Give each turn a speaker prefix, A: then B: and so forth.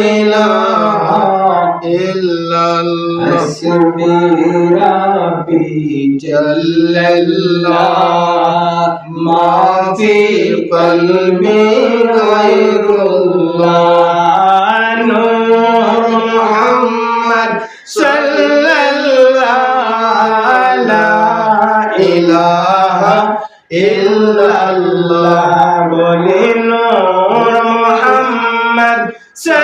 A: إله إلا
B: الله.
A: حسبي ربي جل الله. ما في قلبي غير الله. نور محمد صلى الله لا إله إلا الله. ولنور محمد صلى